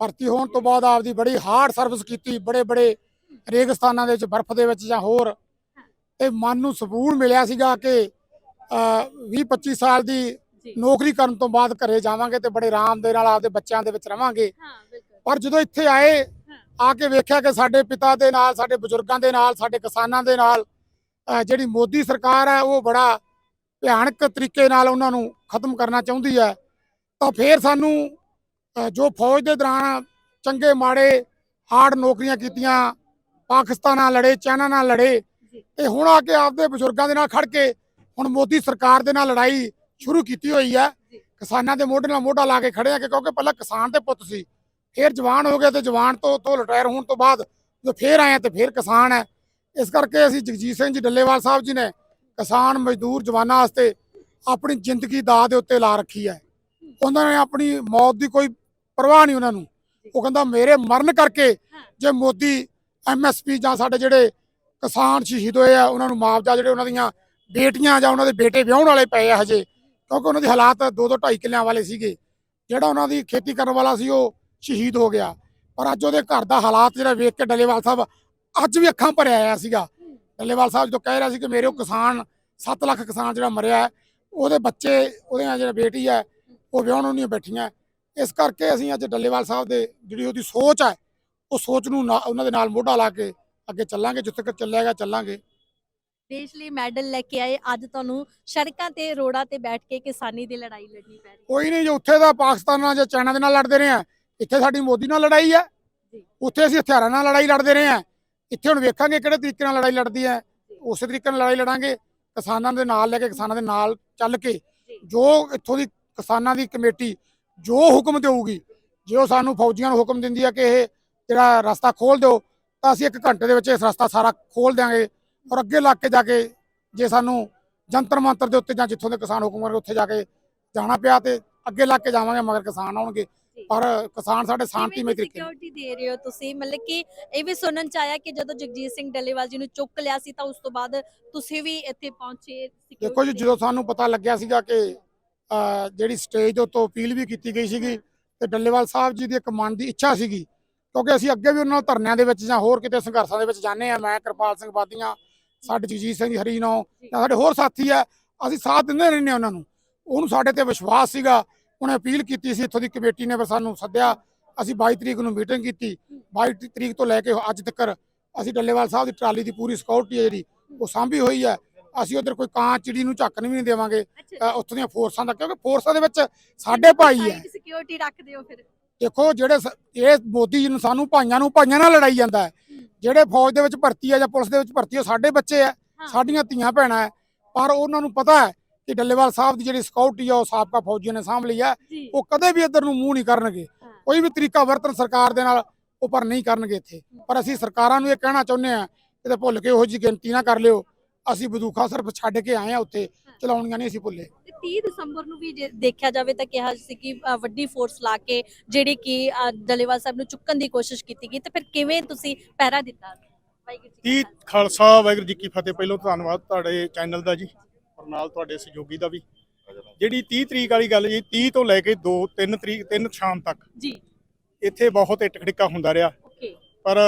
ਭਰਤੀ ਹੋਣ ਤੋਂ ਬਾਅਦ ਆਪਦੀ ਬੜੀ ਹਾਰਡ ਸਰਵਿਸ ਕੀਤੀ ਬੜੇ ਬੜੇ ਰੇਗਿਸਤਾਨਾਂ ਦੇ ਵਿੱਚ ਬਰਫ਼ ਦੇ ਵਿੱਚ ਜਾਂ ਹੋਰ। ਤੇ ਮਨ ਨੂੰ ਸਕੂਨ ਮਿਲਿਆ ਸੀਗਾ ਕਿ 20 25 ਸਾਲ ਦੀ ਨੌਕਰੀ ਕਰਨ ਤੋਂ ਬਾਅਦ ਘਰੇ ਜਾਵਾਂਗੇ ਤੇ ਬੜੇ ਆਰਾਮ ਦੇ ਨਾਲ ਆਪਦੇ ਬੱਚਿਆਂ ਦੇ ਵਿੱਚ ਰਵਾਂਗੇ। ਪਰ ਜਦੋਂ ਇੱਥੇ ਆਏ ਆ ਕੇ ਵੇਖਿਆ ਕਿ ਸਾਡੇ ਪਿਤਾ ਦੇ ਨਾਲ ਸਾਡੇ ਬਜ਼ੁਰਗਾਂ ਦੇ ਨਾਲ ਸਾਡੇ ਕਿਸਾਨਾਂ ਦੇ ਨਾਲ ਜਿਹੜੀ ਮੋਦੀ ਸਰਕਾਰ ਹੈ ਉਹ ਬੜਾ ਭਿਆਨਕ ਤਰੀਕੇ ਨਾਲ ਉਹਨਾਂ ਨੂੰ ਖਤਮ ਕਰਨਾ ਚਾਹੁੰਦੀ ਹੈ ਤਾਂ ਫੇਰ ਸਾਨੂੰ ਜੋ ਫੌਜ ਦੇ ਦੌਰਾਨ ਚੰਗੇ ਮਾੜੇ ਹਾਰਡ ਨੌਕਰੀਆਂ ਕੀਤੀਆਂ ਪਾਕਿਸਤਾਨ ਨਾਲ ਲੜੇ ਚਾਈਨਾ ਨਾਲ ਲੜੇ। ਤੇ ਹੁਣ ਆ ਕੇ ਆਪਦੇ ਬਜ਼ੁਰਗਾਂ ਦੇ ਨਾਲ ਖੜ ਕੇ ਹੁਣ ਮੋਦੀ ਸਰਕਾਰ ਦੇ ਨਾਲ ਲੜਾਈ ਸ਼ੁਰੂ ਕੀਤੀ ਹੋਈ ਹੈ। ਕਿਸਾਨਾਂ ਦੇ ਮੋਢੇ ਨਾਲ ਮੋਢਾ ਲਾ ਕੇ ਖੜੇ ਆ ਕਿ ਕਿਉਂਕਿ ਪਹਿਲਾਂ ਕਿਸਾਨ ਦੇ ਪੁੱਤ ਸੀ ਫਿਰ ਜਵਾਨ ਹੋ ਗਏ ਤੇ ਜਵਾਨ ਤੋਂ ਤੋਂ ਰਿਟਾਇਰ ਹੋਣ ਤੋਂ ਬਾਅਦ ਜਦੋਂ ਫੇਰ ਆਏ ਤੇ ਫੇਰ ਕਿਸਾਨ ਹੈ ਇਸ ਕਰਕੇ ਅਸੀਂ ਜਗਜੀਤ ਸਿੰਘ ਜੀ ਡੱਲੇਵਾਲ ਸਾਹਿਬ ਜੀ ਨੇ ਕਿਸਾਨ ਮਜ਼ਦੂਰ ਜਵਾਨਾਂ ਵਾਸਤੇ ਆਪਣੀ ਜ਼ਿੰਦਗੀ ਦਾਅ ਦੇ ਉੱਤੇ ਲਾ ਰੱਖੀ ਹੈ। ਉਹਨਾਂ ਨੇ ਆਪਣੀ ਮੌਤ ਦੀ ਕੋਈ ਪਰਵਾਹ ਨਹੀਂ ਉਹਨਾਂ ਨੂੰ। ਉਹ ਕਹਿੰਦਾ ਮੇਰੇ ਮਰਨ ਕਰਕੇ ਜੇ ਮੋਦੀ ਐਮਐਸਪੀ ਜਾਂ ਸਾਡੇ ਜਿਹੜੇ ਕਿਸਾਨ ਸ਼ਹੀਦ ਹੋਏ ਆ ਉਹਨਾਂ ਨੂੰ ਮੁਆਵਜ਼ਾ ਜਿਹੜੇ ਉਹਨਾਂ ਦੀਆਂ ਬੇਟੀਆਂ ਜਾਂ ਉਹਨਾਂ ਦੇ ਬੇਟੇ ਵਿਆਹਣ ਵਾਲੇ ਪਏ ਆ ਹਜੇ ਕਿਉਂਕਿ ਉਹਨਾਂ ਦੇ ਹਾਲਾਤ ਦੋ ਦੋ ਢਾਈ ਕਿੱਲਿਆਂ ਵਾਲੇ ਸੀਗੇ। ਜਿਹੜਾ ਉਹਨਾਂ ਦੀ ਖੇਤੀ ਕਰਨ ਵਾਲਾ ਸੀ ਉਹ ਸ਼ਹੀਦ ਹੋ ਗਿਆ। ਪਰ ਅੱਜ ਉਹਦੇ ਘਰ ਦਾ ਹਾਲਾਤ ਜਿਹੜਾ ਵੇਖ ਕੇ ਡੱਲੇਵਾਲ ਸਾਹਿਬ ਅੱਜ ਵੀ ਅੱਖਾਂ ਭਰਿਆ ਆਇਆ ਸੀਗਾ। ਡੱਲੇਵਾਲ ਸਾਹਿਬ ਜਦੋਂ ਕਹਿ ਰਿਹਾ ਸੀ ਕਿ ਮੇਰੇ ਉਹ ਕਿਸਾਨ 7 ਲੱਖ ਕਿਸਾਨ ਜਿਹੜਾ ਮਰਿਆ ਹੈ, ਉਹਦੇ ਬੱਚੇ ਉਹਦੀਆਂ ਜਿਹੜਾ ਬੇਟੀ ਹੈ ਉਹ ਵਿਆਹਣ ਨੂੰ ਨਹੀਂ ਬੈਠੀਆਂ। ਇਸ ਕਰਕੇ ਅਸੀਂ ਅੱਜ ਡੱਲੇਵਾਲ ਸਾਹਿਬ ਦੇ ਜਿਹੜੀ ਉਹਦੀ ਸੋਚ ਹੈ ਉਹ ਸੋਚ ਨੂੰ ਉਹਨਾਂ ਦੇ ਨਾਲ ਮੋਢਾ ਲਾ ਕੇ ਅੱਗੇ ਚੱਲਾਂਗੇ ਜਿੱਥੇ ਤੱਕ ਚੱਲੇਗਾ ਚੱਲਾਂਗੇ। ਦੇਸ਼ ਲਈ ਮੈਡਲ ਲੈ ਕੇ ਆਏ। ਅੱਜ ਤੁਹਾਨੂੰ ਸੜਕਾਂ ਤੇ ਰੋਡਾਂ ਤੇ ਬੈਠ ਕੇ ਕਿਸਾਨੀ ਦੀ ਲੜਾਈ ਲੜਨੀ ਪੈ ਰਹੀ ਕੋਈ ਨਹੀਂ ਜੇ ਉੱਥੇ ਦਾ ਪਾਕਿਸਤਾਨ ਨਾਲ ਜਾਂ ਚਾਈਨਾ ਦੇ ਨਾਲ ਲੜਦੇ ਰਹੇ ਆ ਇੱਥੇ ਸਾਡੀ ਮੋਦੀ ਨਾਲ ਲੜਾਈ ਹੈ। ਉੱਥੇ ਅਸੀਂ ਹਥਿਆਰਾਂ ਨਾਲ ਲੜਾਈ ਲੜਦੇ ਰਹੇ ਆ ਇੱਥੇ ਹੁਣ ਵੇਖਾਂਗੇ ਕਿਹੜੇ ਤਰੀਕੇ ਨਾਲ ਲੜਾਈ ਲੜਦੀ ਹੈ। ਉਸੇ ਤਰੀਕੇ ਨਾਲ ਲੜਾਈ ਲੜਾਂਗੇ। ਕਿਸਾਨਾਂ ਦੇ ਨਾਲ ਲੈ ਕੇ ਕਿਸਾਨਾਂ ਦੇ ਨਾਲ ਚੱਲ ਕੇ ਜੋ। ਇੱਥੋਂ ਦੀ ਕਿਸਾਨਾਂ ਦੀ ਕਮੇਟੀ ਜੋ ਹੁਕਮ ਦੇਊਗੀ ਜੇ ਉਹ ਸਾਨੂੰ ਫੌਜੀਆਂ ਨੂੰ ਹੁਕਮ ਦਿੰਦੀ ਹੈ ਕਿ ਇਹ ਜਿਹੜਾ ਰਸਤਾ ਖੋਲ ਦਿਓ ਤਾਂ ਅਸੀਂ ਇੱਕ ਘੰਟੇ ਦੇ ਵਿੱਚ ਇਸ ਰਸਤਾ ਸਾਰਾ ਖੋਲ ਦਿਆਂਗੇ ਔਰ ਅੱਗੇ ਲੱਗ ਕੇ ਜਾ ਕੇ ਜੇ ਸਾਨੂੰ ਜੰਤਰ ਮੰਤਰ ਦੇ ਉੱਤੇ ਜਾਂ ਜਿੱਥੋਂ ਦੇ ਕਿਸਾਨ ਹੁਕਮ ਕਰਨਗੇ ਉੱਥੇ ਜਾ ਕੇ ਜਾਣਾ ਪਿਆ ਤੇ ਅੱਗੇ ਲੱਗ ਕੇ ਜਾਵਾਂਗੇ ਮਗਰ ਕਿਸਾਨ ਆਉਣਗੇ। ਪਰ ਕਿਸਾਨ ਸਾਡੇ ਸ਼ਾਂਤੀਮਈ ਤਰੀਕੇ ਨਾਲ ਸਿਕਿਉਰਿਟੀ ਦੇ ਰਹੇ ਹੋ ਤੁਸੀਂ? ਮਤਲਬ ਕਿ ਇਹ ਵੀ ਸੁਣਨ ਚ ਆਇਆ ਕਿ ਜਦੋਂ ਜਗਜੀਤ ਸਿੰਘ ਡੱਲੇਵਾਲ ਜੀ ਨੂੰ ਚੁੱਕ ਲਿਆ ਸੀ ਤਾਂ ਉਸ ਤੋਂ ਬਾਅਦ ਤੁਸੀਂ ਵੀ ਇੱਥੇ ਪਹੁੰਚੇ ਦੇਖੋ ਜੀ ਜਦੋਂ ਸਾਨੂੰ ਪਤਾ ਲੱਗਿਆ ਸੀਗਾ ਕਿ ਅਹ, ਜਿਹੜੀ ਸਟੇਜ ਉੱਤੋਂ ਅਪੀਲ ਵੀ ਕੀਤੀ ਗਈ ਸੀਗੀ ਤੇ ਡੱਲੇਵਾਲ ਸਾਹਿਬ ਜੀ ਦੀ ਇੱਕ ਮਨ ਦੀ ਇੱਛਾ ਸੀਗੀ ਕਿਉਂਕਿ ਅਸੀਂ ਅੱਗੇ ਵੀ ਉਹਨਾਂ ਨਾਲ ਧਰਨਿਆਂ ਦੇ ਵਿੱਚ ਜਾਂ ਹੋਰ ਕਿਤੇ ਸੰਘਰਸ਼ਾਂ ਦੇ ਵਿੱਚ ਜਾਂਦੇ ਆ ਮੈਂ ਕਿਰਪਾਲ ਸਿੰਘ ਬਾਦੀਆਂ ਸਾਡੇ ਜਗਜੀਤ ਸਿੰਘ ਹਰੀ ਨੌ ਜਾਂ। ਸਾਡੇ ਹੋਰ ਸਾਥੀ ਆ ਅਸੀਂ ਸਾਥ ਦਿੰਦੇ ਰਹਿੰਦੇ ਹਾਂ ਉਹਨਾਂ ਨੂੰ। ਉਹਨੂੰ ਸਾਡੇ ਤੇ ਵਿਸ਼ਵਾਸ ਸੀਗਾ ਉਹਨੇ ਅਪੀਲ ਕੀਤੀ ਸੀ ਇੱਥੋਂ ਦੀ ਕਮੇਟੀ ਨੇ ਫਿਰ ਸਾਨੂੰ ਸੱਦਿਆ। ਅਸੀਂ 22 ਤਰੀਕ ਨੂੰ ਮੀਟਿੰਗ ਕੀਤੀ। 22 ਤਰੀਕ ਤੋਂ ਲੈ ਕੇ ਅੱਜ ਤੱਕ ਅਸੀਂ ਡੱਲੇਵਾਲ ਸਾਹਿਬ ਦੀ ਟਰਾਲੀ ਦੀ ਪੂਰੀ ਸਿਕਿਉਰਿਟੀ ਹੈ ਜਿਹੜੀ ਉਹ ਸਾਂਭੀ ਹੋਈ ਹੈ। ਅਸੀਂ ਉਧਰ ਕੋਈ ਕਾਂ ਚਿੜੀ ਨੂੰ ਝੱਕਣ ਵੀ ਨਹੀਂ ਦੇਵਾਂਗੇ ਉੱਥੋਂ ਦੀਆਂ ਫੋਰਸਾਂ ਦਾ ਕਿਉਂਕਿ ਫੋਰਸਾਂ ਦੇ ਵਿੱਚ ਸਾਡੇ ਭਾਈ ਹੈ। ਸਿਕਿਉਰਿਟੀ ਰੱਖਦੇ ਹੋ ਫਿਰ। ਦੇਖੋ ਜਿਹੜੇ ਇਹ ਮੋਦੀ ਜੀ ਨੂੰ ਸਾਨੂੰ ਭਾਈਆਂ ਨੂੰ ਭਾਈਆਂ ਨਾਲ ਲੜਾਈ ਜਾਂਦਾ ਹੈ। ਜਿਹੜੇ ਫੌਜ ਦੇ ਵਿੱਚ ਭਰਤੀ ਹੈ ਜਾਂ ਪੁਲਿਸ ਦੇ ਵਿੱਚ ਭਰਤੀ ਹੈ ਉਹ ਸਾਡੇ ਬੱਚੇ ਹਾਂ। ਸਾਡੀਆਂ ਧੀਆਂ ਭੈਣਾਂ ਹੈ। ਪਰ ਉਹਨਾਂ ਨੂੰ ਪਤਾ ਹੈ ਕਿ ਡੱਲੇਵਾਲ ਸਾਹਿਬ ਦੀ ਜਿਹੜੀ ਸਿਕਿਉਰਿਟੀ ਹੈ ਉਹ ਸਾਬਕਾ ਫੌਜੀਆਂ ਨੇ ਸਾਂਭ ਲਈ ਜੀ। ਉਹ ਕਦੇ ਵੀ ਇੱਧਰ ਨੂੰ ਮੂੰਹ ਨਹੀਂ ਕਰਨਗੇ। ਕੋਈ ਵੀ ਤਰੀਕਾ ਵਰਤਨ ਸਰਕਾਰ ਦੇ ਨਾਲ ਉਹ ਪਰ ਨਹੀਂ ਕਰਨਗੇ ਇੱਥੇ। ਪਰ ਅਸੀਂ ਸਰਕਾਰਾਂ ਨੂੰ ਇਹ ਕਹਿਣਾ ਚਾਹੁੰਦੇ ਆ ਕਿਤੇ ਭੁੱਲ ਕੇ ਉਹੋ ਜੀ ਗਿਣਤੀ ਨਾ ਕਰ ਲਿਓ। ਅਸੀਂ ਬੰਦੂਕਾਂ ਸਿਰਫ ਛੱਡ ਕੇ ਆਏ ਆ ਉੱਥੇ ਚਲਾਉਣੀਆਂ ਨਹੀਂ ਅਸੀਂ ਭੁੱਲੇ। ਤੇ 30 ਦਸੰਬਰ ਨੂੰ ਵੀ ਜੇ ਦੇਖਿਆ ਜਾਵੇ ਤਾਂ ਕਿਹਾ ਸੀ ਕਿ ਵੱਡੀ ਫੋਰਸ ਲਾ ਕੇ ਜਿਹੜੀ ਕਿ ਡੱਲੇਵਾਲ ਸਾਹਿਬ ਨੂੰ ਚੁੱਕਣ ਦੀ ਕੋਸ਼ਿਸ਼ ਕੀਤੀ ਗਈ। ਤੇ ਫਿਰ ਕਿਵੇਂ ਤੁਸੀਂ ਪਹਿਰਾ ਦਿੱਤਾ? ਵਾਹਿਗੁਰੂ ਜੀ ਤੀ ਖਾਲਸਾ। ਵਾਹਿਗੁਰੂ ਜੀ ਕੀ ਫਤਿਹ। ਪਹਿਲਾਂ ਧੰਨਵਾਦ ਤੁਹਾਡੇ ਚੈਨਲ ਦਾ ਜੀ। ਨਾਲ ਤੁਹਾਡੇ ਸਹਿਯੋਗੀ ਦਾ ਵੀ। ਜਿਹੜੀ 30 ਤਰੀਕ ਵਾਲੀ ਗੱਲ ਜੀ 30 ਤੋਂ ਲੈ ਕੇ 2 3 ਤਰੀਕ 3 ਸ਼ਾਮ ਤੱਕ। ਜੀ। ਇੱਥੇ ਬਹੁਤ ਖੜਿੱਕਾ ਹੁੰਦਾ ਰਿਹਾ। ਓਕੇ। ਪਰ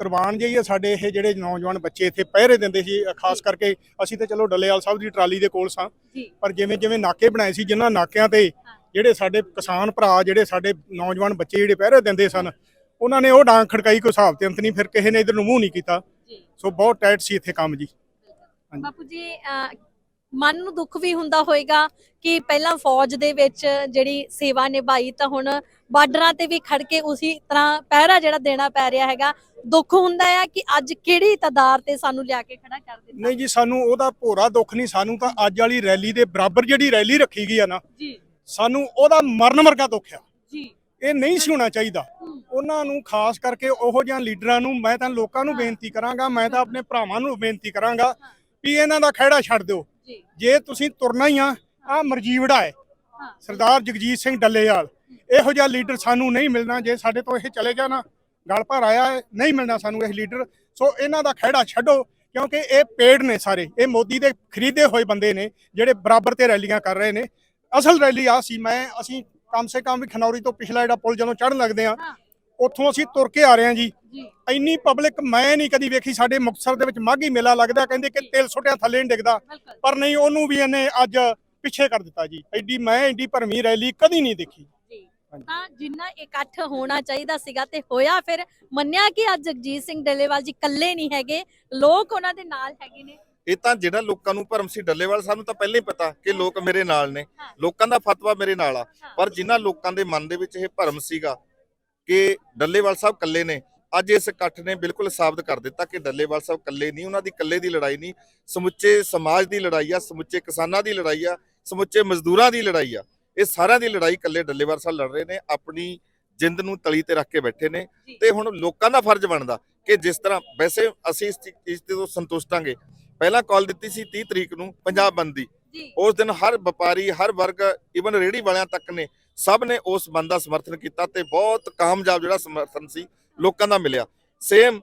ਕੁਰਬਾਨ ਜਿਹੀ ਆ ਸਾਡੇ ਇਹ ਜਿਹੜੇ ਨੌਜਵਾਨ ਬੱਚੇ ਇੱਥੇ ਪਹਿਰੇ ਦਿੰਦੇ ਸੀ ਖਾਸ ਕਰਕੇ ਅਸੀਂ ਤੇ ਚਲੋ ਡੱਲੇਵਾਲ ਸਾਹਿਬ ਦੀ ਟਰਾਲੀ ਦੇ ਕੋਲ ਸਾਂ। ਪਰ ਜਿਵੇਂ ਜਿਵੇਂ ਨਾਕੇ ਬਣਾਏ ਸੀ ਜਿਨ੍ਹਾਂ ਨਾਕਿਆਂ ਤੇ ਜਿਹੜੇ ਸਾਡੇ ਕਿਸਾਨ ਭਰਾ ਜਿਹੜੇ ਸਾਡੇ ਨੌਜਵਾਨ ਬੱਚੇ ਜਿਹੜੇ ਪਹਿਰੇ ਦਿੰਦੇ ਸਨ ਉਹਨਾਂ ਨੇ ਉਹ ਡਾਂਗ ਖੜਕਾਈ ਕੋਈ ਹਿਸਾਬ ਤੇ ਅੰਤ ਨਹੀਂ ਫਿਰ ਕਿਸੇ ਨੇ ਇਧਰ ਨੂੰ ਮੂੰਹ ਨਹੀਂ ਕੀਤਾ। ਸੋ ਬਹੁਤ ਟਾਈਟ ਸੀ ਇੱਥੇ ਕੰਮ ਜੀ। ਬਾਪੂ ਜੀ ਮਨ ਨੂੰ ਦੁੱਖ ਵੀ ਹੁੰਦਾ ਹੋਵੇਗਾ ਕਿ ਪਹਿਲਾਂ ਫੌਜ ਦੇ ਵਿੱਚ ਜਿਹੜੀ ਸੇਵਾ ਨਿਭਾਈ ਤਾਂ ਹੁਣ ਬਾਰਡਰਾਂ ਤੇ ਵੀ ਖੜ ਕੇ ਉਸੇ ਤਰ੍ਹਾਂ ਪਹਿਰਾ ਜਿਹੜਾ ਦੇਣਾ ਪੈ ਰਿਹਾ ਹੈਗਾ ਦੁੱਖ ਹੁੰਦਾ ਆ ਕਿ ਅੱਜ ਕਿਹੜੀ ਤਦਾਰ ਤੇ ਸਾਨੂੰ ਲਿਆ ਕੇ ਖੜਾ ਕਰ ਦਿੱਤਾ? ਨਹੀਂ ਜੀ ਸਾਨੂੰ ਉਹਦਾ ਭੋਰਾ ਦੁੱਖ ਨਹੀਂ ਸਾਨੂੰ ਤਾਂ ਅੱਜ ਵਾਲੀ ਰੈਲੀ ਦੇ ਬਰਾਬਰ ਜਿਹੜੀ ਰੈਲੀ ਰੱਖੀ ਗਈ ਆ ਨਾ ਜੀ। ਸਾਨੂੰ ਉਹਦਾ ਮਰਨ ਵਰਗਾ ਦੁੱਖ ਆ। ਜੀ। ਇਹ ਨਹੀਂ ਸੀ ਹੋਣਾ ਚਾਹੀਦਾ। ਉਹਨਾਂ ਨੂੰ ਖਾਸ ਕਰਕੇ ਉਹੋ ਜਿਹਾਂ ਲੀਡਰਾਂ ਨੂੰ ਮੈਂ ਤਾਂ ਲੋਕਾਂ ਨੂੰ ਬੇਨਤੀ ਕਰਾਂਗਾ ਮੈਂ ਤਾਂ ਆਪਣੇ ਭਰਾਵਾਂ ਨੂੰ ਬੇਨਤੀ ਕਰਾਂਗਾ ਵੀ ਇਹਨਾਂ ਦਾ ਖਹਿੜਾ ਛੱਡ ਦਿਓ। ਜੀ। ਤੁਸੀਂ ਤੁਰਨਾ ਹੀ ਆ ਆ ਮਰਜੀਵੜਾ ਹੈ। ਸਰਦਾਰ ਜਗਜੀਤ ਸਿੰਘ ਡੱਲੇਵਾਲ ਇਹੋ ਜਿਹਾ ਲੀਡਰ ਸਾਨੂੰ ਨਹੀਂ ਮਿਲਣਾ ਜੇ ਸਾਡੇ ਤੋਂ ਇਹ ਚਲੇ ਗਿਆ ਨਾ ਗਲ ਭਰ ਆਇਆ ਨਹੀਂ ਮਿਲਣਾ ਸਾਨੂੰ ਇਹ ਲੀਡਰ। ਸੋ ਇਹਨਾਂ ਦਾ ਖਹਿੜਾ ਛੱਡੋ ਕਿਉਂਕਿ ਇਹ ਪੇਡ ਨੇ ਸਾਰੇ। ਇਹ ਮੋਦੀ ਦੇ ਖਰੀਦੇ ਹੋਏ ਬੰਦੇ ਨੇ ਜਿਹੜੇ ਬਰਾਬਰ ਤੇ ਰੈਲੀਆਂ ਕਰ ਰਹੇ ਨੇ। ਅਸਲ ਰੈਲੀ ਆ ਸੀ ਮੈਂ ਅਸੀਂ ਕਮ ਸੇ ਕਮ ਵੀ ਖਨੌਰੀ ਤੋਂ ਪਿਛਲਾ ਜਿਹੜਾ ਪੁਲ ਜਦੋਂ ਚੜ੍ਹਨ ਲੱਗਦੇ ਆ। ਉੱਥੋਂ ਅਸੀਂ ਤੁਰ ਕੇ ਆ ਰਹੇ ਜੀ ਜੀ। ਇੰਨੀ ਪਬਲਿਕ ਮੈਂ ਨਹੀਂ ਕਦੀ ਵੇਖੀ ਸਾਡੇ ਮੁਕਤਸਰ ਦੇ ਵਿੱਚ ਮਾਘੀ ਮੇਲਾ ਲੱਗਦਾ ਕਹਿੰਦੇ ਕਿ ਤੇਲ ਸੁੱਟਿਆ ਥੱਲੇ ਨਹੀਂ ਡਿੱਗਦਾ ਪਰ ਨਹੀਂ ਉਹਨੂੰ ਵੀ ਇਹਨੇ ਅੱਜ ਪਿੱਛੇ ਕਰ ਦਿੱਤਾ ਜੀ। ਐਡੀ ਮੈਂ ਐਡੀ ਭਰਮੀ ਰੈਲੀ ਕਦੀ ਨਹੀਂ ਦੇਖੀ। ਤਾਂ ਜਿੰਨਾ ਇਕੱਠ ਹੋਣਾ ਚਾਹੀਦਾ ਸੀਗਾ ਤੇ ਹੋਇਆ ਫਿਰ ਮੰਨਿਆ ਕਿ ਅੱਜ ਜਗਜੀਤ ਸਿੰਘ ਡੱਲੇਵਾਲ ਜੀ ਇਕੱਲੇ ਨਹੀਂ ਹੈਗੇ ਲੋਕ ਉਹਨਾਂ ਦੇ ਨਾਲ ਹੈਗੇ ਨੇ। ਇਹ ਤਾਂ ਜਿਹੜਾ ਲੋਕਾਂ ਨੂੰ ਭਰਮ ਸੀ ਡੱਲੇਵਾਲ ਸਾਨੂੰ ਤਾਂ ਪਹਿਲਾਂ ਹੀ ਪਤਾ ਕਿ ਲੋਕ ਮੇਰੇ ਨਾਲ ਨੇ। ਲੋਕਾਂ ਦਾ ਫਤਵਾ ਮੇਰੇ ਨਾਲ ਆ। ਪਰ ਜਿਨ੍ਹਾਂ ਲੋਕਾਂ ਦੇ ਮਨ ਦੇ ਵਿੱਚ ਇਹ ਭਰਮ ਸੀਗਾ ਕਿ ਡੱਲੇਵਾਲ ਸਾਹਿਬ ਇਕੱਲੇ ਨੇ ਅੱਜ ਇਸ ਇਕੱਠ ਨੇ ਬਿਲਕੁਲ ਸਾਬਤ ਕਰ ਦਿੱਤਾ ਕਿ ਡੱਲੇਵਾਲ ਸਾਹਿਬ ਇਕੱਲੇ ਨਹੀਂ ਉਹਨਾਂ ਦੀ ਇਕੱਲੇ ਦੀ ਲੜਾਈ ਨਹੀਂ ਸਮੁੱਚੇ ਸਮਾਜ ਦੀ ਲੜਾਈ ਆ ਸਮੁੱਚੇ ਕਿਸਾਨਾਂ ਦੀ ਲੜਾਈ ਆ ਸਮੁੱਚੇ ਮਜ਼ਦੂਰਾਂ ਦੀ ਲੜਾਈ ਆ। ਇਹ ਸਾਰਿਆਂ ਦੀ ਲੜਾਈ ਇਕੱਲੇ ਡੱਲੇਵਾਲ ਸਾਹਿਬ ਲੜ ਰਹੇ ਨੇ ਆਪਣੀ ਜਿੰਦ ਨੂੰ ਤਲੀ ਤੇ ਰੱਖ ਕੇ ਬੈਠੇ ਨੇ। ਤੇ ਹੁਣ ਲੋਕਾਂ ਦਾ ਫਰਜ਼ ਬਣਦਾ ਕਿ ਜਿਸ ਤਰ੍ਹਾਂ ਵੈਸੇ ਅਸੀਂ ਇਸ ਚੀ- ਇਸ ਤੋਂ ਸੰਤੁਸ਼ਟ ਹਾਂਗੇ। ਪਹਿਲਾਂ ਕਾਲ ਦਿੱਤੀ ਸੀ 30 ਤਰੀਕ ਨੂੰ ਪੰਜਾਬ ਬੰਦ। ਦੀ ਉਸ ਦਿਨ ਹਰ ਵਪਾਰੀ ਹਰ ਵਰਗ ਇਵਨ ਰੇੜੀ ਵਾਲਿਆਂ ਤੱਕ ਨੇ ਸਭ ਨੇ ਉਸ ਬੰਦ ਦਾ ਸਮਰਥਨ ਕੀਤਾ ਤੇ ਬਹੁਤ ਕਾਮਯਾਬ ਜਿਹੜਾ ਸਮਰਥਨ ਸੀ ਲੋਕਾਂ ਦਾ ਮਿਲਿਆ। ਸੇਮ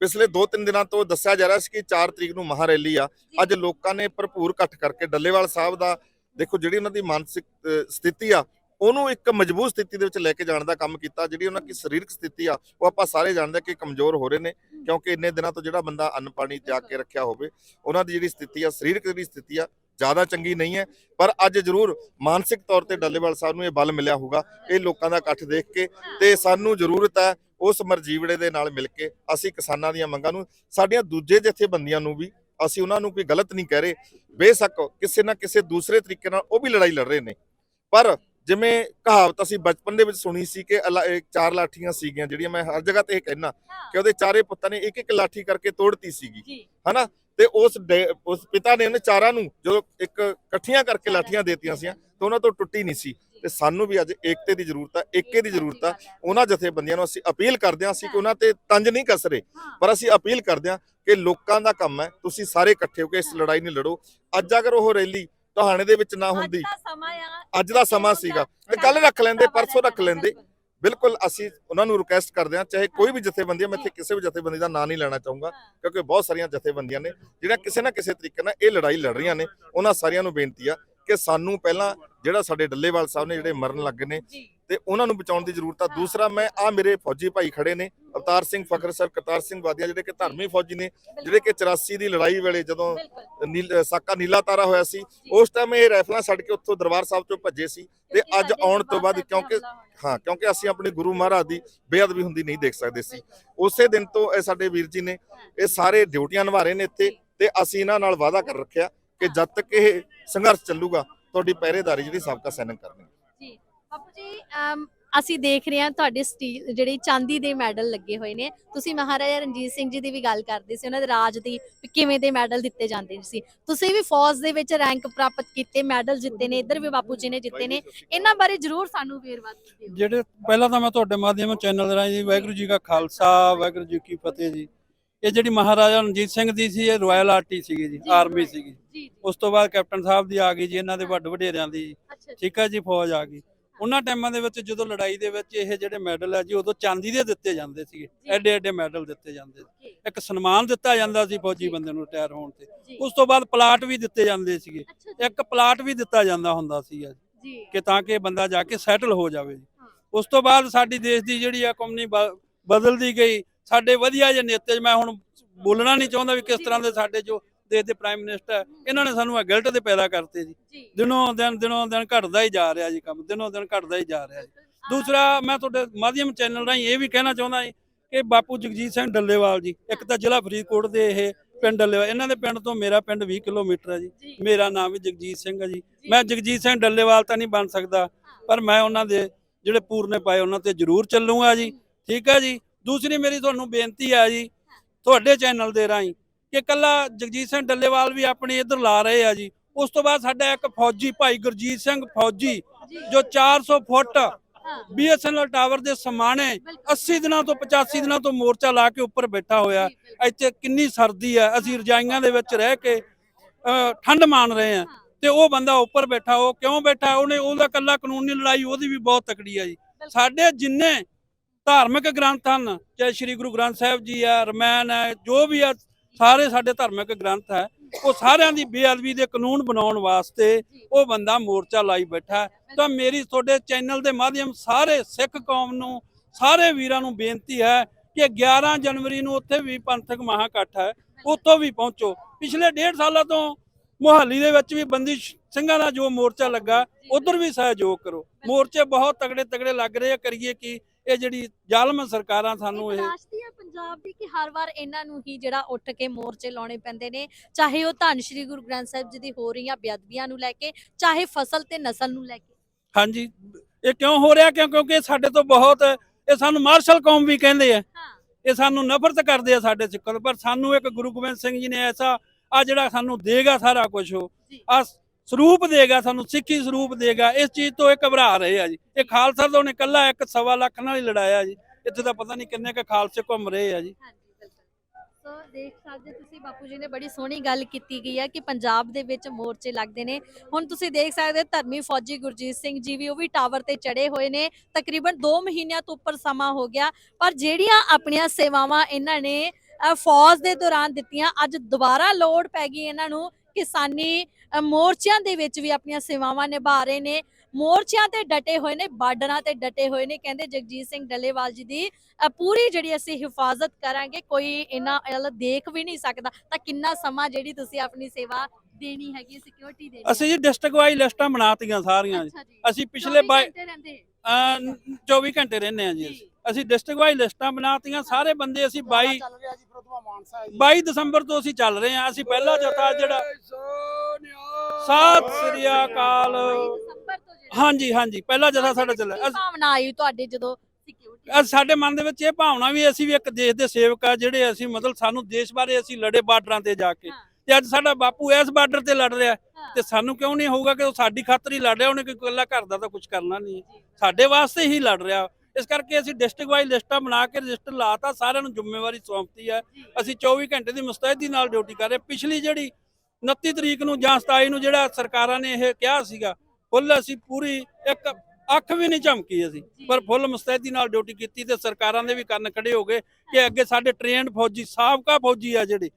ਪਿਛਲੇ 2-3 ਦਿਨਾਂ ਤੋਂ ਦੱਸਿਆ ਜਾ ਰਿਹਾ ਸੀ ਕਿ 4 ਤਰੀਕ ਨੂੰ ਮਹਾਰੈਲੀ ਆ। ਅੱਜ ਲੋਕਾਂ ਨੇ ਭਰਪੂਰ ਇਕੱਠ ਕਰਕੇ ਡੱਲੇਵਾਲ ਸਾਹਿਬ ਦਾ ਦੇਖੋ ਜਿਹੜੀ ਉਹਨਾਂ ਦੀ ਮਾਨਸਿਕ ਸਥਿਤੀ ਆ ਉਹਨੂੰ ਇੱਕ ਮਜ਼ਬੂਤ ਸਥਿਤੀ ਦੇ ਵਿੱਚ ਲੈ ਕੇ ਜਾਣ ਦਾ ਕੰਮ ਕੀਤਾ। ਜਿਹੜੀ ਉਹਨਾਂ ਦੀ ਸਰੀਰਕ ਸਥਿਤੀ ਆ ਉਹ ਆਪਾਂ ਸਾਰੇ ਜਾਣਦੇ ਕਿ ਕਮਜ਼ੋਰ ਹੋ ਰਹੇ ਨੇ ਕਿਉਂਕਿ ਇੰਨੇ ਦਿਨਾਂ ਤੋਂ ਜਿਹੜਾ ਬੰਦਾ ਅੰਨ ਪਾਣੀ ਤਿਆਗ ਕੇ ਰੱਖਿਆ ਹੋਵੇ ਉਹਨਾਂ ਦੀ ਜਿਹੜੀ ਸਥਿਤੀ ਆ ਸਰੀਰਕ ਜਿਹੜੀ ਸਥਿਤੀ ਆ ਜ਼ਿਆਦਾ ਚੰਗੀ ਨਹੀਂ ਹੈ। ਪਰ ਅੱਜ ਜ਼ਰੂਰ ਮਾਨਸਿਕ ਤੌਰ ਤੇ ਡੱਲੇਵਾਲ ਸਾਹਿਬ ਨੂੰ ਇਹ ਬਲ ਮਿਲਿਆ ਹੋਊਗਾ ਇਹ ਲੋਕਾਂ ਦਾ ਇਕੱਠ ਦੇਖ ਕੇ। ਤੇ ਸਾਨੂੰ ਜ਼ਰੂਰਤ ਹੈ ਉਸ ਮਰਜੀਵੜੇ ਦੇ ਨਾਲ ਮਿਲ ਕੇ ਅਸੀਂ ਕਿਸਾਨਾਂ ਦੀਆਂ ਮੰਗਾਂ ਨੂੰ ਸਾਡੀਆਂ ਦੂਜੇ ਜਥੇਬੰਦੀਆਂ ਨੂੰ ਵੀ ਅਸੀਂ ਉਹਨਾਂ ਨੂੰ ਕੋਈ ਗਲਤ ਨਹੀਂ ਕਹਿ ਰਹੇ। ਬੇਸ਼ੱਕ ਕਿਸੇ ਨਾ ਕਿਸੇ ਦੂਸਰੇ ਤਰੀਕੇ ਨਾਲ ਉਹ ਵੀ ਲੜਾਈ ਲੜ ਰਹੇ ਨੇ। ਪਰ ਜਿਵੇਂ ਕਹਾਵਤ ਅਸੀਂ ਬਚਪਨ ਦੇ ਵਿੱਚ ਸੁਣੀ ਸੀ ਕਿ ਚਾਰ ਲਾਠੀਆਂ ਸੀਗੀਆਂ ਜਿਹੜੀਆਂ ਮੈਂ ਹਰ ਜਗ੍ਹਾ ਤੇ ਇਹ ਕਹਿਣਾ ਕਿ ਉਹਦੇ ਚਾਰੇ ਪੁੱਤਾਂ ਨੇ ਇੱਕ ਇੱਕ ਲਾਠੀ ਕਰਕੇ ਤੋੜਤੀ ਸੀਗੀ। ਹਨਾ? ਤੇ ਉਸ ਉਸ ਪਿਤਾ ਨੇ ਉਹਨੇ ਚਾਰਾਂ ਨੂੰ ਜਦੋਂ ਇੱਕ ਇਕੱਠੀਆਂ ਕਰਕੇ ਲਾਠੀਆਂ ਦੇਤੀਆਂ ਸੀ ਤਾਂ ਉਹਨਾਂ ਤੋਂ ਟੁੱਟੀ ਨਹੀਂ ਸੀ। ਤੇ ਸਾਨੂੰ ਵੀ ਅੱਜ ਏਕਤੇ ਦੀ ਜ਼ਰੂਰਤ ਆ ਏਕੇ ਦੀ ਜ਼ਰੂਰਤ ਆ। ਉਹਨਾਂ ਜਥੇਬੰਦੀਆਂ ਨੂੰ ਅਸੀਂ ਅਪੀਲ ਕਰਦੇ ਹਾਂ ਅਸੀਂ ਕਿ ਉਹਨਾਂ ਤੇ ਤੰਜ ਨਹੀਂ ਕੱਸ ਰਹੇ ਹਾਂ। ਪਰ ਅਸੀਂ ਅਪੀਲ ਕਰਦੇ ਹਾਂ ਕਿ ਲੋਕਾਂ ਦਾ ਕੰਮ ਹੈ ਤੁਸੀਂ ਸਾਰੇ ਇਕੱਠੇ ਹੋ ਕੇ ਇਸ ਲੜਾਈ ਨੂੰ ਲੜੋ। ਅੱਜ ਅਗਰ ਉਹ ਰੈਲੀ ਤੁਹਾਣੇ ਦੇ ਵਿੱਚ ਨਾ ਹੁੰਦੀ ਅੱਜ ਦਾ ਸਮਾਂ ਸੀਗਾ। ਤੇ ਕੱਲ ਰੱਖ ਲੈਂਦੇ ਪਰਸੋਂ ਰੱਖ ਲੈਂਦੇ। ਬਿਲਕੁਲ। ਅਸੀਂ ਉਹਨਾਂ ਨੂੰ ਰਿਕੁਐਸਟ ਕਰਦੇ ਹਾਂ ਚਾਹੇ ਕੋਈ ਵੀ ਜਥੇਬੰਦੀ ਹੈ ਮੈਂ ਇੱਥੇ ਕਿਸੇ ਵੀ ਜਥੇਬੰਦੀ ਦਾ ਨਾਂ ਨਹੀਂ ਲੈਣਾ ਚਾਹੂੰਗਾ ਕਿਉਂਕਿ ਬਹੁਤ ਸਾਰੀਆਂ ਜਥੇਬੰਦੀਆਂ ਨੇ ਜਿਹੜੀਆਂ ਕਿਸੇ ਨਾ ਕਿਸੇ ਤਰੀਕੇ ਨਾਲ ਇਹ ਲੜਾਈ ਲੜ ਰਹੀਆਂ ਨੇ ਉਹਨਾਂ ਸਾਰਿਆਂ ਨੂੰ ਬੇਨਤੀ ਆ ਕਿ ਸਾਨੂੰ ਪਹਿਲਾਂ ਜਿਹੜਾ ਸਾਡੇ ਡੱਲੇਵਾਲ ਸਾਹਿਬ ਨੇ ਜਿਹੜੇ ਮਰਨ ਲੱਗੇ ਨੇ ਤੇ ਉਹਨਾਂ ਨੂੰ ਬਚਾਉਣ ਦੀ ਜ਼ਰੂਰਤ ਆ। ਦੂਸਰਾ ਮੈਂ ਆ ਮੇਰੇ ਫੌਜੀ ਭਾਈ ਖੜੇ ਨੇ ਅਵਤਾਰ ਸਿੰਘ ਫਖਰ ਸਰ ਕਰਤਾਰ ਸਿੰਘ ਵਾਦੀਆਂ ਜਿਹੜੇ ਕਿ ਧਰਮੀ ਫੌਜੀ ਨੇ ਜਿਹੜੇ ਕਿ 84 ਦੀ ਲੜਾਈ ਵੇਲੇ ਜਦੋਂ ਸਾਕਾ ਨੀਲਾ ਤਾਰਾ ਹੋਇਆ ਸੀ ਉਸ ਟਾਈਮ ਇਹ ਰਾਈਫਲਾਂ ਛੱਡ ਕੇ ਉੱਥੋਂ ਦਰਬਾਰ ਸਾਹਿਬ ਤੋਂ ਭੱਜੇ ਸੀ ਤੇ ਅੱਜ ਆਉਣ ਤੋਂ ਬਾਅਦ ਕਿਉਂਕਿ ਹਾਂ ਕਿਉਂਕਿ ਅਸੀਂ ਆਪਣੇ ਗੁਰੂ ਮਹਾਰਾਜ ਦੀ ਬੇਅਦਬੀ ਹੁੰਦੀ ਨਹੀਂ ਦੇਖ ਸਕਦੇ ਸੀ। ਉਸੇ ਦਿਨ ਤੋਂ ਇਹ ਸਾਡੇ ਵੀਰ ਜੀ ਨੇ ਇਹ ਸਾਰੇ ਡਿਊਟੀਆਂ ਨਿਭਾ ਰਹੇ ਨੇ ਇੱਥੇ ਤੇ ਅਸੀਂ ਇਹਨਾਂ ਨਾਲ ਵਾਅਦਾ ਕਰ ਰੱਖਿਆ ਕਿ ਜਦ ਤੱਕ ਇਹ ਸੰਘਰਸ਼ ਚੱਲੂਗਾ ਤੁਹਾਡੀ ਪਹਿਰੇਦਾਰੀ ਜਿਹੜੀ ਸਬਕਾ ਸੈਨਿਕ ਕਰਨੀ ਜੀ ਬਾਪੂ ਜੀ ਅਸੀਂ ਦੇਖ ਰਹੇ ਹਾਂ ਤੁਹਾਡੇ ਸਟੀਲ ਜਿਹੜੀ ਚਾਂਦੀ ਦੇ ਮੈਡਲ ਲੱਗੇ ਹੋਏ ਨੇ। ਤੁਸੀਂ ਮਹਾਰਾਜਾ ਰਣਜੀਤ ਸਿੰਘ ਜੀ ਦੀ ਵੀ ਗੱਲ ਕਰਦੇ ਸੀ ਉਹਨਾਂ ਦੇ ਰਾਜ ਦੀ ਕਿਵੇਂ ਦੇ ਮੈਡਲ ਦਿੱਤੇ ਜਾਂਦੇ ਸੀ। ਤੁਸੀਂ ਵੀ ਫੌਜ ਦੇ ਵਿੱਚ ਰੈਂਕ ਪ੍ਰਾਪਤ ਕੀਤੇ ਮੈਡਲ ਜਿੱਤੇ ਨੇ ਇੱਧਰ ਵੀ ਬਾਪੂ ਜੀ ਨੇ ਜਿੱਤੇ ਨੇ। ਇਹਨਾਂ ਬਾਰੇ ਜਰੂਰ ਸਾਨੂੰ ਵੇਰਵਾ ਦਿਓ। ਜਿਹੜੇ ਪਹਿਲਾਂ ਤਾਂ ਮੈਂ ਤੁਹਾਡੇ ਮਾਧਿਅਮ ਚੈਨਲ ਰਾਹੀਂ ਜੀ ਵਾਹਿਗੁਰੂ ਜੀ ਕਾ ਖਾਲਸਾ ਵਾਹਿਗੁਰੂ ਜੀ ਕੀ ਫਤਿਹ ਜੀ। ਇਹ ਜਿਹੜੀ ਮਹਾਰਾਜਾ ਰਣਜੀਤ ਸਿੰਘ ਦੀ ਸੀ ਇਹ ਰਾਇਲ ਆਰਟੀ ਸੀਗੀ ਜੀ। ਆਰਮੀ ਸੀਗੀ। ਉਸ ਤੋਂ ਬਾਅਦ ਕੈਪਟਨ ਸਾਹਿਬ ਦੀ ਆ ਗਈ ਜੀ ਇਹਨਾਂ ਦੇ ਵੱਡ ਵਡੇਰਿਆਂ ਦੀ। ਠੀਕ ਹੈ ਜੀ ਫੌਜ ਆ ਗਈ। ਉਹਨਾਂ ਟਾਈਮਾਂ ਦੇ ਵਿੱਚ ਜਦੋਂ ਲੜਾਈ ਦੇ ਵਿੱਚ ਇਹ ਜਿਹੜੇ ਮੈਡਲ ਆ ਜੀ ਉਦੋਂ ਚਾਂਦੀ ਦੇ ਦਿੱਤੇ ਜਾਂਦੇ ਸੀਗੇ। ਐਡੇ ਐਡੇ ਮੈਡਲ ਦਿੱਤੇ ਜਾਂਦੇ ਇੱਕ ਸਨਮਾਨ ਦਿੱਤਾ ਜਾਂਦਾ ਸੀ ਫੌਜੀ ਬੰਦੇ ਨੂੰ ਰਿਟਾਇਰ ਹੋਣ ਤੇ। ਉਸ ਤੋਂ ਬਾਅਦ ਪਲਾਟ ਵੀ ਦਿੱਤੇ ਜਾਂਦੇ ਸੀਗੇ। ਇੱਕ ਪਲਾਟ ਵੀ ਦਿੱਤਾ ਜਾਂਦਾ ਹੁੰਦਾ ਸੀ ਜੀ। ਕਿ ਤਾਂ ਕਿ ਬੰਦਾ ਜਾ ਕੇ ਸੈਟਲ ਹੋ ਜਾਵੇ ਜੀ। ਹਾਂ। ਉਸ ਤੋਂ ਬਾਅਦ ਸਾਡੀ ਦੇਸ਼ ਦੀ ਜਿਹੜੀ ਆ ਕੌਮਨੀ ਬਦਲਦੀ ਗਈ। ਸਾਡੇ ਵਧੀਆ ਜਿਹੇ ਨੇਤੇ ਮੈਂ ਹੁਣ ਬੋਲਣਾ ਨਹੀਂ ਚਾਹੁੰਦਾ ਵੀ ਕਿਸ ਤਰ੍ਹਾਂ ਦੇ ਸਾਡੇ ਜੋ ਦੇਸ਼ ਦੇ ਪ੍ਰਾਈਮ ਮਿਨਿਸਟਰ ਇਹਨਾਂ ਨੇ ਸਾਨੂੰ ਗਿਲਟ ਦੇ ਪੈਦਾ ਕਰਤੇ ਜੀ। ਦਿਨੋਂ ਦਿਨ ਦਿਨੋਂ ਦਿਨ ਘਟਦਾ ਹੀ ਜਾ ਰਿਹਾ ਜੀ ਕੰਮ ਦਿਨੋਂ ਦਿਨ ਘਟਦਾ ਹੀ ਜਾ ਰਿਹਾ ਜੀ। ਦੂਸਰਾ ਮੈਂ ਤੁਹਾਡੇ ਮਾਧਿਅਮ ਚੈਨਲ ਰਾਹੀਂ ਇਹ ਵੀ ਕਹਿਣਾ ਚਾਹੁੰਦਾ ਜੀ ਕਿ ਬਾਪੂ ਜਗਜੀਤ ਸਿੰਘ ਡੱਲੇਵਾਲ ਜੀ ਇੱਕ ਤਾਂ ਜ਼ਿਲ੍ਹਾ ਫਰੀਦਕੋਟ ਦੇ ਇਹ ਪਿੰਡ ਡੱਲੇਵਾਲ ਇਹਨਾਂ ਦੇ ਪਿੰਡ ਤੋਂ ਮੇਰਾ ਪਿੰਡ 20 ਕਿਲੋਮੀਟਰ ਹੈ ਜੀ। ਜੀ। ਮੇਰਾ ਨਾਮ ਵੀ ਜਗਜੀਤ ਸਿੰਘ ਹੈ ਜੀ। ਮੈਂ ਜਗਜੀਤ ਸਿੰਘ ਡੱਲੇਵਾਲ ਤਾਂ ਨਹੀਂ ਬਣ ਸਕਦਾ ਪਰ ਮੈਂ ਉਹਨਾਂ ਦੇ ਜਿਹੜੇ ਪੂਰਨੇ ਪਾਏ ਉਹਨਾਂ ਤੇ ਜ਼ਰੂਰ ਚੱਲੂਗਾ ਜੀ। ਠੀਕ ਹੈ ਜੀ। ਦੂਸਰੀ ਮੇਰੀ ਤੁਹਾਨੂੰ ਬੇਨਤੀ ਹੈ ਜੀ ਤੁਹਾਡੇ ਚੈਨਲ ਦੇ ਰਾਹੀਂ ਕਿ ਕੱਲਾ ਜਗਜੀਤ ਸਿੰਘ ਡੱਲੇਵਾਲ ਵੀ ਆਪਣੇ ਇੱਧਰ ਲਾ ਰਹੇ ਆ ਜੀ। ਉਸ ਤੋਂ ਬਾਅਦ ਸਾਡਾ ਇੱਕ ਫੌਜੀ ਭਾਈ ਗੁਰਜੀਤ ਸਿੰਘ ਫੌਜੀ ਜੀ ਜੋ 400 ਫੁੱਟ ਹਾਂ ਬੀਐਸਐਨਐਲ ਟਾਵਰ ਦੇ ਸਮਾਣੇ 80 ਦਿਨਾਂ ਤੋਂ 85 ਦਿਨਾਂ ਤੋਂ ਮੋਰਚਾ ਲਾ ਕੇ ਉੱਪਰ ਬੈਠਾ ਹੋਇਆ। ਇੱਥੇ ਕਿੰਨੀ ਸਰਦੀ ਹੈ ਅਸੀਂ ਰਜਾਈਆਂ ਦੇ ਵਿੱਚ ਰਹਿ ਕੇ ਅਹ, ਠੰਡ ਮਾਣ ਰਹੇ ਹਾਂ ਤੇ ਉਹ ਬੰਦਾ ਉੱਪਰ ਬੈਠਾ ਉਹ ਕਿਉਂ ਬੈਠਾ? ਉਹਨੇ ਉਹਦਾ ਕੱਲਾ ਕਾਨੂੰਨੀ ਲੜਾਈ ਉਹਦੀ ਵੀ ਬਹੁਤ ਤਕੜੀ ਆ ਜੀ। ਸਾਡੇ ਜਿੰਨੇ ਧਾਰਮਿਕ ਗ੍ਰੰਥ ਹਨ ਚਾਹੇ ਸ੍ਰੀ ਗੁਰੂ ਗ੍ਰੰਥ ਸਾਹਿਬ ਜੀ ਆ ਰਮਾਇਣ ਹੈ ਜੋ ਵੀ ਆ ਸਾਰੇ ਸਾਡੇ ਧਾਰਮਿਕ ਗ੍ਰੰਥ ਹੈ, ਉਹ ਸਾਰਿਆਂ ਦੀ ਬੇਅਦਬੀ ਦੇ ਕਾਨੂੰਨ ਬਣਾਉਣ ਵਾਸਤੇ ਉਹ ਬੰਦਾ ਮੋਰਚਾ ਲਾਈ ਬੈਠਾ ਤਾਂ ਮੇਰੀ ਤੁਹਾਡੇ ਚੈਨਲ ਦੇ ਮਾਧਿਅਮ ਸਾਰੇ ਸਿੱਖ ਕੌਮ ਨੂੰ, ਸਾਰੇ ਵੀਰਾਂ ਨੂੰ ਬੇਨਤੀ ਹੈ ਕਿ 11 ਜਨਵਰੀ ਨੂੰ ਉੱਥੇ ਵੀ ਪੰਥਕ ਮਹਾ ਇਕੱਠ ਹੈ, ਉੱਥੋਂ ਵੀ ਪਹੁੰਚੋ। ਪਿਛਲੇ ਡੇਢ ਸਾਲਾਂ ਤੋਂ ਮੁਹਾਲੀ ਦੇ ਵਿੱਚ ਵੀ ਬੰਦੀ ਸਿੰਘਾਂ ਦਾ ਜੋ ਮੋਰਚਾ ਲੱਗਾ, ਉਧਰ ਵੀ ਸਹਿਯੋਗ ਕਰੋ। ਮੋਰਚੇ ਬਹੁਤ ਤਗੜੇ ਤਗੜੇ ਲੱਗ ਰਹੇ ਆ, ਕਰੀਏ ਕੀ? ਇਹ ਜਿਹੜੀ ਜ਼ਾਲਮ ਸਰਕਾਰਾਂ ਸਾਨੂੰ ਇਹ ਹੈ ਪੰਜਾਬ ਦੀ ਕਿ ਹਰ ਵਾਰ ਇਹਨਾਂ ਨੂੰ ਹੀ ਜਿਹੜਾ ਉੱਠ ਕੇ ਮੋਰਚੇ ਲਾਉਣੇ ਪੈਂਦੇ ਨੇ ਚਾਹੇ ਉਹ ਧੰਨ ਸ਼੍ਰੀ ਗੁਰੂ ਗ੍ਰੰਥ ਸਾਹਿਬ ਜੀ ਦੀ ਹੋ ਰਹੀਆਂ ਬੇਅਦਬੀਆਂ ਨੂੰ ਲੈ ਕੇ ਚਾਹੇ ਫਸਲ ਤੇ ਨਸਲ ਨੂੰ ਲੈ ਕੇ। ਹਾਂਜੀ ਇਹ ਕਿਉਂ ਹੋ ਰਿਹਾ? ਕਿਉਂ? ਕਿਉਂਕਿ ਸਾਡੇ ਤੋਂ ਬਹੁਤ ਇਹ ਸਾਨੂੰ ਮਾਰਸ਼ਲ ਕੌਮ ਵੀ ਕਹਿੰਦੇ ਆ। ਇਹ ਸਾਨੂੰ ਨਫ਼ਰਤ ਕਰਦੇ ਆ ਸਾਡੇ ਸਿੱਖਾਂ ਤੋਂ ਪਰ ਸਾਨੂੰ ਇੱਕ ਗੁਰੂ ਗੋਬਿੰਦ ਸਿੰਘ ਜੀ ਨੇ ਐਸਾ ਆ ਜਿਹੜਾ ਸਾਨੂੰ ਦੇਗਾ ਸਾਰਾ ਕੁਝ ਉਹ। ਆ ਸਰੂਪ ਦੇਗਾ, ਸਾਨੂੰ ਸਿੱਖੀ ਸਰੂਪ ਦੇਗਾ, ਇਸ ਚੀਜ਼ ਤੋਂ ਇਹ ਘਬਰਾ ਰਹੇ ਆ ਜੀ। ਇਹ ਖਾਲਸਾ ਤੋਂ ਨੇ ਕੱਲਾ ਇੱਕ ਸਵਾ ਲੱਖ ਨਾਲ ਹੀ ਲੜਾਇਆ ਜੀ। ਇੱਥੇ ਤਾਂ ਪਤਾ ਨਹੀਂ ਕਿੰਨੇ ਕ ਖਾਲਸੇ ਘੁੰਮ ਰਹੇ ਆ ਜੀ। ਸੋ ਦੇਖ ਸਕਦੇ ਤੁਸੀਂ, ਬਾਪੂ ਜੀ ਨੇ ਬੜੀ ਸੋਹਣੀ ਗੱਲ ਕੀਤੀ ਗਈ ਹੈ ਕਿ ਪੰਜਾਬ ਦੇ ਵਿੱਚ ਮੋਰਚੇ ਲੱਗਦੇ ਨੇ। ਹੁਣ ਤੁਸੀਂ ਦੇਖ ਸਕਦੇ ਧਰਮੀ ਫੌਜੀ ਗੁਰਜੀਤ ਸਿੰਘ ਜੀ ਵੀ, ਉਹ ਵੀ ਟਾਵਰ ਤੇ ਚੜੇ ਹੋਏ ਨੇ। ਤਕਰੀਬਨ 2 ਮਹੀਨਿਆਂ ਤੋਂ ਉੱਪਰ ਸਮਾਂ ਹੋ ਗਿਆ, ਪਰ ਜਿਹੜੀਆਂ ਆਪਣੀਆਂ ਸੇਵਾਵਾਂ ਇਹਨਾਂ ਨੇ ਫੌਜ ਦੇ ਦੌਰਾਨ ਦਿੱਤੀਆਂ, ਅੱਜ ਦੁਬਾਰਾ ਲੋੜ ਪੈ ਗਈ ਇਹਨਾਂ ਨੂੰ ਕਿਸਾਨੀ ਮੋਰਚਿਆਂ ਦੇ ਵਿੱਚ ਵੀ ਆਪਣੀਆਂ ਸੇਵਾਵਾਂ ਨਿਭਾ ਰਹੇ ਨੇ। ਮੋਰਚਿਆਂ ਤੇ ਡਟੇ ਹੋਏ ਨੇ ਬਾਰਡਰਾਂ ਤੇ ਡਟੇ ਹੋਏ ਨੇ। ਕਹਿੰਦੇ ਜਗਜੀਤ ਸਿੰਘ ਡੱਲੇਵਾਲ ਜੀ ਦੀ ਪੂਰੀ ਜਿਹੜੀ ਅਸੀਂ ਹਿਫਾਜ਼ਤ ਕਰਾਂਗੇ ਕੋਈ ਇਹਨਾਂ ਵੱਲ ਦੇਖ ਵੀ ਨਹੀਂ ਸਕਦਾ। ਤਾਂ ਕਿੰਨਾ ਸਮਾਂ ਜਿਹੜੀ ਤੁਸੀਂ ਆਪਣੀ ਸੇਵਾ ਦੇਣੀ ਹੈਗੀ ਸਿਕਿਉਰਿਟੀ ਦੇਣੀ ਅਸੀਂ ਜੀ ਡਿਸਟ੍ਰਿਕਟ ਵਾਈਜ਼ ਲਿਸਟਾਂ ਬਣਾਤੀਆਂ ਸਾਰੀਆਂ ਅਸੀਂ ਪਿਛਲੇ 24 ਬਾਈ ਘੰਟੇ ਰਹਿੰਦੇ। ਅਹ 24 ਘੰਟੇ ਰਹਿੰਦੇ ਆ ਜੀ ਅਸੀਂ। ਅਸੀਂ ਡਿਸਟ੍ਰਿਕਟ ਵਾਈਜ਼ ਲਿਸਟਾਂ ਬਣਾਤੀਆਂ ਸਾਰੇ ਬੰਦੇ ਅਸੀਂ 22 ਚੱਲ ਰਿਹਾ ਜੀ ਫਿਰੋਜ਼ਪੁਰ ਮਾਨਸਾ ਹੈ ਜੀ। 22 ਦਸੰਬਰ ਤੋਂ ਅਸੀਂ ਚੱਲ ਰਹੇ ਹਾਂ। ਅਸੀਂ ਪਹਿਲਾ ਜਥਾ ਜਿਹੜਾ ਸਤਿ ਸ੍ਰੀ ਅਕਾਲ। ਦਸੰਬਰ ਤੋਂ ਜਿਹੜਾ ਹਾਂਜੀ ਹਾਂਜੀ। ਪਹਿਲਾ ਜਥਾ ਸਾਡਾ ਚੱਲਿਆ। ਕੀ ਅਸ- ਭਾਵਨਾ ਆਈ ਤੁਹਾਡੇ ਜਦੋਂ ਸਿਕਿਉਰਿਟੀ ਅਸ ਸਾਡੇ ਮਨ ਦੇ ਵਿੱਚ ਇਹ ਭਾਵਨਾ ਵੀ ਅਸੀਂ ਵੀ ਇੱਕ ਦੇਸ਼ ਦੇ ਸੇਵਕ ਆ ਜਿਹੜੇ ਅਸੀਂ ਮਤਲਬ ਸਾਨੂੰ ਦੇਸ਼ ਬਾਰੇ ਅਸੀਂ ਲੜੇ ਬਾਰਡਰਾਂ ਤੇ ਜਾ ਕੇ। ਹਾਂ। ਤੇ ਅੱਜ ਸਾਡਾ ਬਾਪੂ ਇਸ ਬਾਰਡਰ ਤੇ ਲੜ ਰਿਹਾ ਤੇ ਸਾਨੂੰ ਕਿਉਂ ਨਹੀਂ ਹੋਊਗਾ ਕਿ ਉਹ ਸਾਡੀ ਖਾਤਰ ਹੀ ਲੜ ਰਿਹਾ ਉਹਨੇ ਕੋਈ ਇਕੱਲਾ ਘਰ ਦਾ ਤਾਂ ਕੁਝ ਕਰਨਾ ਨਹੀਂ। ਸਾਡੇ ਵਾਸਤੇ ਹੀ ਲੜ ਰਿਹਾ। ਇਸ ਕਰਕੇ ਅਸੀਂ ਡਿਸਟ੍ਰਿਕਟ ਵਾਈਜ਼ ਲਿਸਟਾਂ ਬਣਾ ਕੇ ਰਜਿਸਟਰ ਲਾਤਾ ਸਾਰਿਆਂ ਨੂੰ ਜ਼ਿੰਮੇਵਾਰੀ ਸੌਂਪਤੀ ਹੈ। ਅਸੀਂ 24 ਘੰਟੇ ਦੀ ਮੁਸਤੈਦੀ ਨਾਲ ਡਿਊਟੀ ਕਰ ਰਹੇ ਪਿਛਲੀ ਜਿਹੜੀ 29 ਤਰੀਕ ਨੂੰ ਜਾਂ 27 ਨੂੰ ਜਿਹੜਾ ਸਰਕਾਰਾਂ ਨੇ ਇਹ ਕਿਹਾ ਸੀਗਾ ਫੁੱਲ ਅਸੀਂ ਪੂਰੀ ਇੱਕ ਅੱਖ ਵੀ ਨਹੀਂ ਝਮਕੀ ਅਸੀਂ। ਪਰ ਫੁੱਲ ਮੁਸਤੈਦੀ ਨਾਲ ਡਿਊਟੀ ਕੀਤੀ ਤੇ ਸਰਕਾਰਾਂ ਦੇ ਵੀ ਕੰਨ ਖੜੇ ਹੋ ਗਏ ਕਿ ਅੱਗੇ ਸਾਡੇ ਟ੍ਰੇਨਡ ਫੌਜੀ ਸਾਬਕਾ ਫੌਜੀ ਆ ਜਿਹੜੇ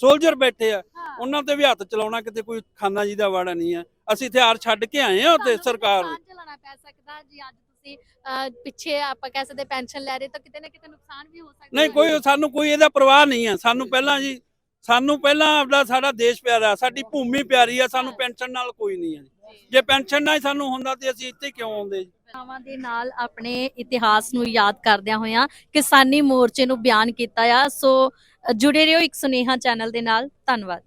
ਸੋਲਜਰ ਬੈਠੇ ਆ। ਉਹਨਾਂ ਤੇ ਵੀ ਹੱਥ ਚਲਾਉਣਾ ਕਿਤੇ ਕੋਈ ਖਾਨਾ ਜੀ ਦਾ ਵਾੜਾ ਨਹੀਂ ਹੈ ਅਸੀਂ ਹਥਿਆਰ ਛੱਡ ਕੇ ਆਏ ਆ ਤੁਹਾਨੂੰ ਸਰਕਾਰ ਨੁਕਸਾਨ ਝੱਲਣਾ ਪੈ ਸਕਦਾ ਜੀ ਅੱਜ ਤੁਸੀਂ ਪਿੱਛੇ ਆਪਾਂ ਕਹਿ ਸਕਦੇ ਪੈਨਸ਼ਨ ਲੈ ਰਹੇ ਤਾਂ ਕਿਤੇ ਨਾ ਕਿਤੇ ਨੁਕਸਾਨ ਵੀ ਹੋ ਸਕਦਾ ਨਹੀਂ ਕੋਈ ਸਾਨੂੰ ਕੋਈ ਇਹਦਾ ਪਰਵਾਹ ਨਹੀਂ ਹੈ ਸਾਨੂੰ ਪਹਿਲਾਂ ਜੀ ਸਾਨੂੰ ਪਹਿਲਾਂ ਆਪਦਾ ਸਾਡਾ ਦੇਸ਼ ਪਿਆਰਾ ਸਾਡੀ ਭੂਮੀ ਪਿਆਰੀ ਆ ਸਾਨੂੰ ਪੈਨਸ਼ਨ ਨਾਲ ਕੋਈ ਨਹੀਂ ਹੈ ਜੀ। ਪੈਨਸ਼ਨ ਨਾਲ ਹੀ ਸਾਨੂੰ ਹੁੰਦਾ ਤੇ ਅਸੀਂ ਇੱਥੇ ਕਿਉਂ ਆਉਂਦੇ ਜੀ? ਭਾਵਾਂ ਦੇ ਨਾਲ ਆਪਣੇ ਇਤਿਹਾਸ ਨੂੰ ਯਾਦ ਕਰਦਿਆਂ ਹੋਇਆਂ ਕਿਸਾਨੀ ਮੋਰਚੇ ਨੂੰ ਬਿਆਨ ਕੀਤਾ ਆ। ਸੋ ਜੁੜੇ ਰਹੋ ਇੱਕ ਸੁਨੇਹਾ ਚੈਨਲ ਦੇ ਨਾਲ। ਧੰਨਵਾਦ।